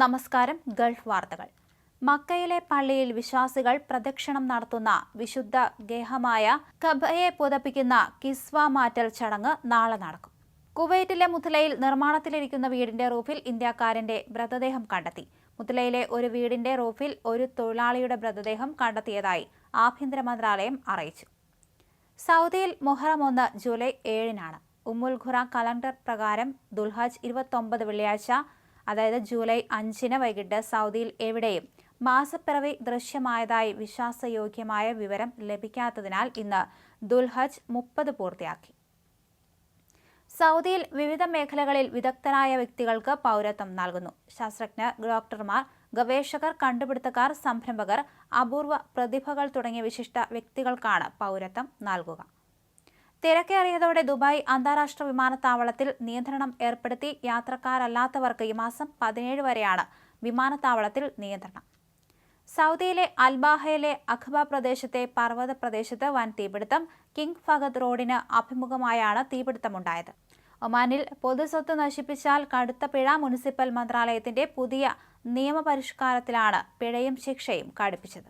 നമസ്കാരം ഗൾഫ് വാർത്തകൾ. മക്കയിലെ പള്ളിയിൽ വിശ്വാസികൾ പ്രദക്ഷിണം നടത്തുന്ന വിശുദ്ധ ഗേഹമായ കബയെ പുതപ്പിക്കുന്ന കിസ്വ മാറ്റൽ ചടങ്ങ് നാളെ നടക്കും. കുവൈറ്റിലെ മുത്തലയിൽ നിർമ്മാണത്തിലിരിക്കുന്ന വീടിന്റെ റൂഫിൽ ഇന്ത്യക്കാരന്റെ മൃതദേഹം കണ്ടെത്തി. മുത്തലയിലെ ഒരു വീടിന്റെ റൂഫിൽ ഒരു തൊഴിലാളിയുടെ മൃതദേഹം കണ്ടെത്തിയതായി ആഭ്യന്തര മന്ത്രാലയം അറിയിച്ചു. സൗദിയിൽ മൊഹറം ഒന്ന് ജൂലൈ ഏഴിനാണ്. ഉമ്മുൽ ഖുറ കലണ്ടർ പ്രകാരം ദുൽഹജ് ഇരുപത്തൊമ്പത് വെള്ളിയാഴ്ച അതായത് ജൂലൈ അഞ്ചിന് വൈകിട്ട് സൗദിയിൽ എവിടെയും മാസപ്പിറവി ദൃശ്യമായതായി വിശ്വാസയോഗ്യമായ വിവരം ലഭിക്കാത്തതിനാൽ ഇന്ന് ദുൽഹജ് മുപ്പത് പൂർത്തിയാക്കി. സൗദിയിൽ വിവിധ മേഖലകളിൽ വിദഗ്ധരായ വ്യക്തികൾക്ക് പൗരത്വം നൽകുന്നു. ശാസ്ത്രജ്ഞർ ഡോക്ടർമാർ ഗവേഷകർ കണ്ടുപിടുത്തക്കാർ സംരംഭകർ അപൂർവ പ്രതിഭകൾ തുടങ്ങിയ വിശിഷ്ട വ്യക്തികൾക്കാണ് പൗരത്വം നൽകുക. തിരക്കേറിയതോടെ ദുബായ് അന്താരാഷ്ട്ര വിമാനത്താവളത്തിൽ നിയന്ത്രണം ഏർപ്പെടുത്തി യാത്രക്കാരല്ലാത്തവർക്ക് ഈ മാസം പതിനേഴ് വരെയാണ് വിമാനത്താവളത്തിൽ നിയന്ത്രണം. സൗദിയിലെ അൽബാഹയിലെ അഖ്ബ പ്രദേശത്തെ പർവത പ്രദേശത്ത് വൻ തീപിടുത്തം കിങ് ഫഹദ് റോഡിന് അഭിമുഖമായാണ് തീപിടുത്തമുണ്ടായത്. ഒമാനിൽ പൊതുസ്വത്ത് നശിപ്പിച്ചാൽ കടുത്ത പിഴ മുനിസിപ്പൽ മന്ത്രാലയത്തിന്റെ പുതിയ നിയമപരിഷ്കാരത്തിലാണ് പിഴയും ശിക്ഷയും കടുപ്പിച്ചത്.